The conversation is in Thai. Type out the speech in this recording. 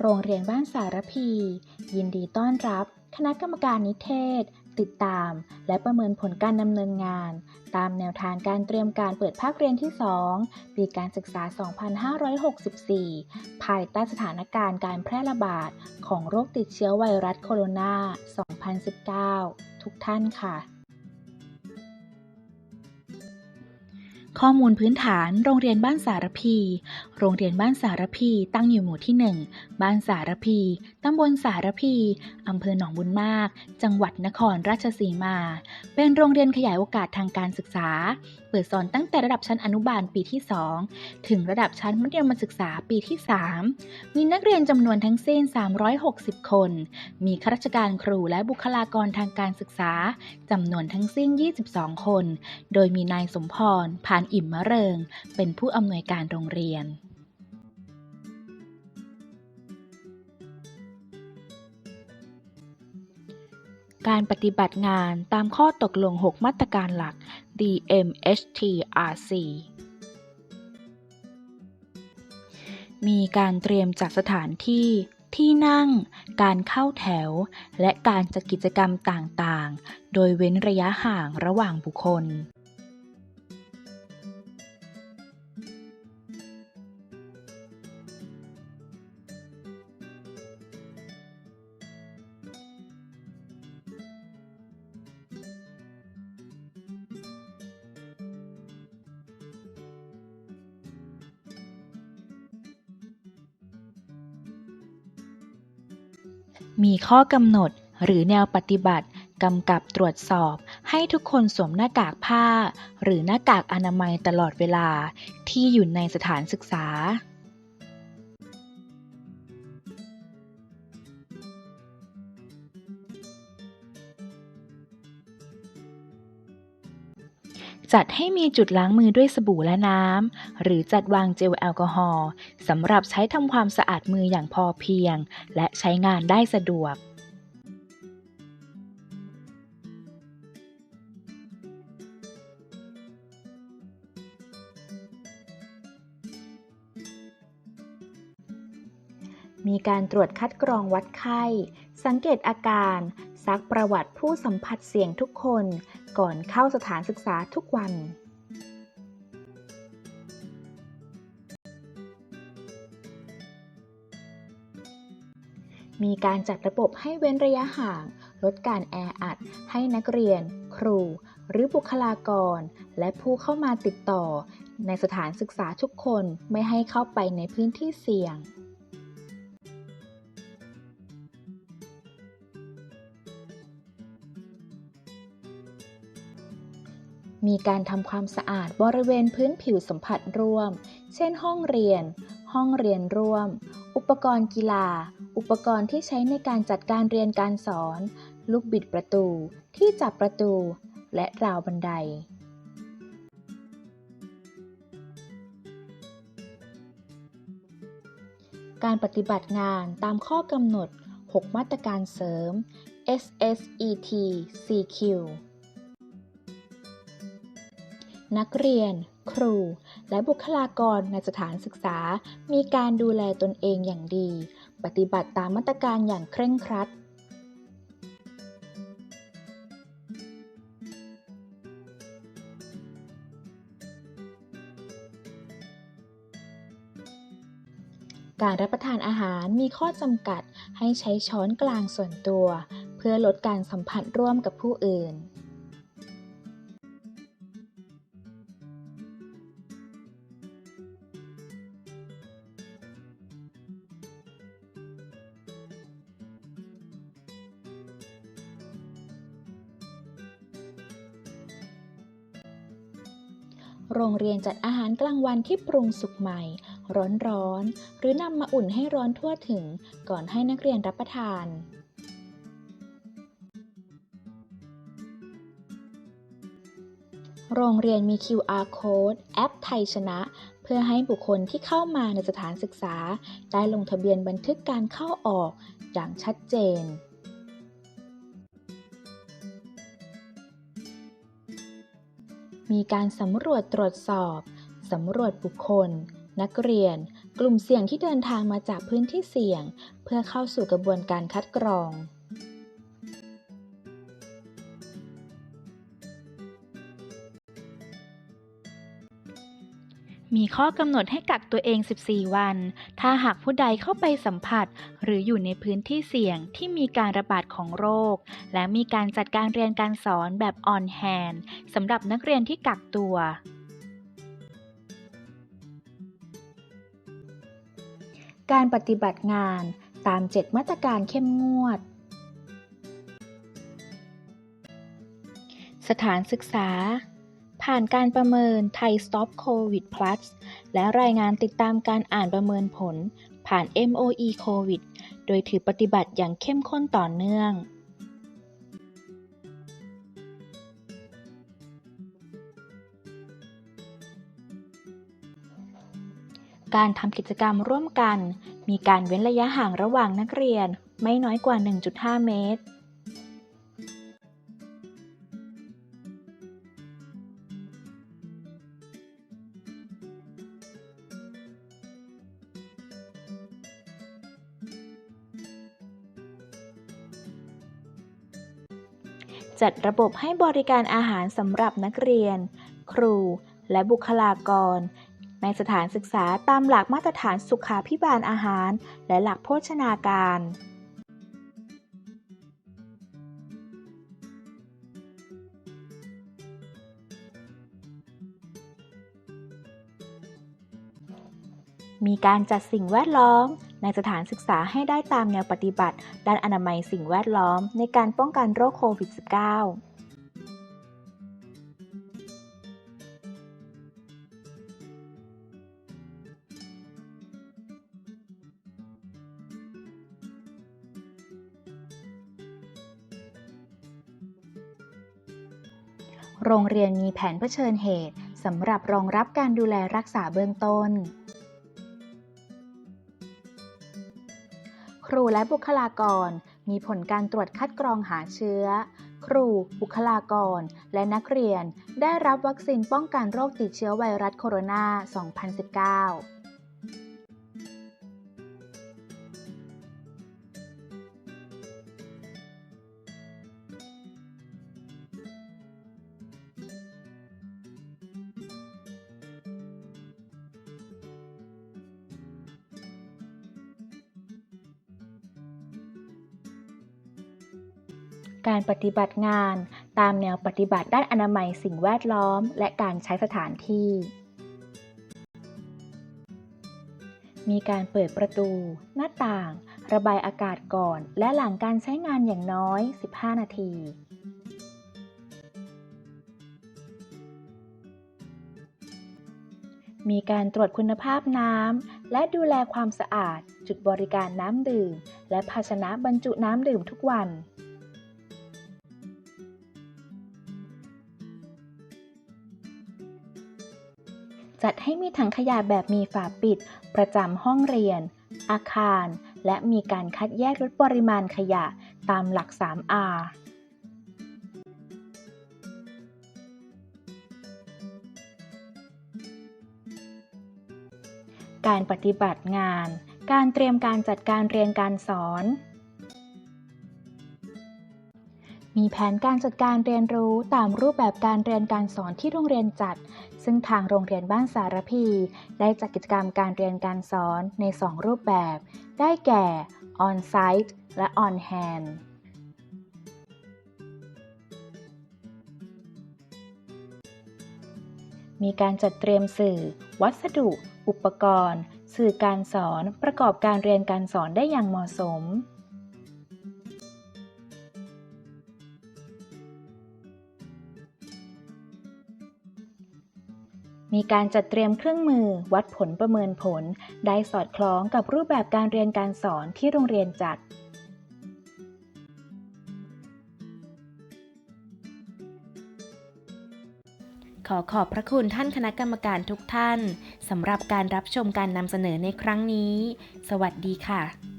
โรงเรียนบ้านสารพี ยินดีต้อนรับ คณะกรรมการนิเทศ ติดตาม และประเมินผลการดำเนินงาน ตามแนวทางการเตรียมการเปิดภาคเรียนที่ 2 ปีการศึกษา 2564 ภายใต้สถานการณ์การแพร่ระบาด ของโรคติดเชื้อไวรัสโคโรนา 2019 ทุกท่านค่ะ ข้อมูลพื้นฐาน โรงเรียนบ้านสารพี โรงเรียนบ้านสารพีตั้งอยู่หมู่ที่ 1 บ้านสารพี ตำบลสารพี อำเภอหนองบุญมาก จังหวัดนครราชสีมา เป็นโรงเรียนขยายโอกาสทางการศึกษา เปิดสอนตั้งแต่ระดับชั้นอนุบาลปีที่ 2 ถึงระดับชั้นมัธยมศึกษาปีที่ 3 มีนักเรียนจำนวนทั้งสิ้น 360 คน มีข้าราชการครูและบุคลากรทางการศึกษาจำนวนทั้งสิ้น 22 คน โดยมีนายสมพรพานอิ่มมะเริง เป็นผู้อำนวยการโรงเรียนการปฏิบัติงานตามข้อตกลง 6 มาตรการหลัก BMHTRC มีการเตรียมจัดสถานที่ ที่นั่ง การเข้าแถว และการจัดกิจกรรมต่างๆ โดยเว้นระยะห่างระหว่างบุคคล มีข้อกำหนดหรือแนวปฏิบัติกำกับตรวจสอบให้ทุกคนสวมหน้ากากผ้า หรือหน้ากากอนามัยตลอดเวลาที่อยู่ในสถานศึกษา จัดให้มีจุดล้างมือด้วยสบู่และน้ำ หรือจัดวางเจลแอลกอฮอล์สำหรับใช้ทำความสะอาดมืออย่างพอเพียง และใช้งานได้สะดวกมีการตรวจคัดกรองวัดไข้ สังเกตอาการ ซักประวัติผู้สัมผัสเสี่ยงทุกคน ก่อนเข้าสถานศึกษาทุกวัน มีการจัดระบบให้เว้นระยะห่าง ลดการแออัด ให้นักเรียน ครู หรือบุคลากร และผู้เข้ามาติดต่อ ในสถานศึกษาทุกคนไม่ให้เข้าไปในพื้นที่เสี่ยง มีการทำความสะอาดบริเวณพื้นผิวสัมผัสร่วม เช่นห้องเรียน ห้องเรียนร่วม อุปกรณ์กีฬา อุปกรณ์ที่ใช้ในการจัดการเรียนการสอน ลูกบิดประตู ที่จับประตู และราวบันได การปฏิบัติงานตามข้อกำหนด 6 มาตรการเสริม SSET CQ นักเรียน ครู และบุคลากรในสถานศึกษา มีการดูแลตนเองอย่างดี ปฏิบัติตามมาตรการอย่างเคร่งครัดการรับประทานอาหารมีข้อจำกัดให้ใช้ช้อนกลางส่วนตัว เพื่อลดการสัมผัสร่วมกับผู้อื่น โรงเรียนจัดอาหารกลางวันที่ปรุงสุกใหม่ ร้อนๆ หรือนำมาอุ่นให้ร้อนทั่วถึง ก่อนให้นักเรียนรับประทาน โรงเรียนมี QR Code แอปไทยชนะ เพื่อให้บุคคลที่เข้ามาในสถานศึกษา ได้ลงทะเบียนบันทึกการเข้าออกอย่างชัดเจน มีการสำรวจตรวจสอบสำรวจบุคคล นักเรียน กลุ่มเสี่ยงที่เดินทางมาจากพื้นที่เสี่ยง เพื่อเข้าสู่กระบวนการคัดกรอง มีข้อกำหนดให้กักตัวเอง 14 วัน ถ้าหากผู้ใดเข้าไปสัมผัส หรืออยู่ในพื้นที่เสี่ยงที่มีการระบาดของโรค และมีการจัดการเรียนการสอนแบบออนแฮนสำหรับนักเรียนที่กักตัวการปฏิบัติงานตาม 7 มาตรการเข้มงวด สถานศึกษา ผ่านการประเมินไทย Stop COVID Plus และรายงานติดตามการอ่านประเมินผล ผ่าน MOE COVID โดยถือปฏิบัติอย่างเข้มข้นต่อเนื่องการทำกิจกรรมร่วมกัน มีการเว้นระยะห่างระหว่างนักเรียนไม่น้อยกว่า 1.5 เมตร จัดระบบให้บริการอาหารสำหรับนักเรียน ครู และบุคลากร ในสถานศึกษาตามหลักมาตรฐานสุขาพิบาลอาหาร และหลักโภชนาการมีการจัดสิ่งแวดล้อม ในสถานศึกษาให้ได้ตามแนวปฏิบัติ ด้านอนามัยสิ่งแวดล้อม ในการป้องกันโรคโควิด -19 โรงเรียนมีแผนเผชิญเหตุสำหรับรองรับการดูแลรักษาเบื้องต้น รูและบุคลากร มีผลการตรวจคัดกรองหาเชื้อ ครู บุคลากร และนักเรียน ได้รับวัคซีนป้องกันโรคติดเชื้อไวรัสโคโรนา 2019 การปฏิบัติงาน ตามแนวปฏิบัติด้านอนามัยสิ่งแวดล้อม และการใช้สถานที่ มีการเปิดประตู หน้าต่าง ระบายอากาศก่อน และหลังการใช้งานอย่างน้อย 15 นาทีมีการตรวจคุณภาพน้ำ และดูแลความสะอาด จุดบริการน้ำดื่ม และภาชนะบรรจุน้ำดื่มทุกวัน จัดให้มีถังขยะแบบมีฝาปิด ประจำห้องเรียน อาคาร และมีการคัดแยกลดปริมาณขยะตามหลัก 3R การปฏิบัติงาน การเตรียมการจัดการเรียนการสอน มีแผนการจัดการเรียนรู้ตามรูปแบบการเรียนการสอนที่โรงเรียนจัด ซึ่งทางโรงเรียนบ้านสารพี ได้จัดกิจกรรมการเรียนการสอนใน 2 รูปแบบ ได้แก่ On-site และ On-hand มีการจัดเตรียมสื่อ วัสดุ อุปกรณ์ สื่อการสอน ประกอบการเรียนการสอนได้อย่างเหมาะสม มีการจัดเตรียมเครื่องมือ วัดผลประเมินผล ได้สอดคล้องกับรูปแบบการเรียนการสอนที่โรงเรียนจัด ขอขอบพระคุณท่านคณะกรรมการทุกท่านสำหรับการรับชมการนำเสนอในครั้งนี้ สวัสดีค่ะ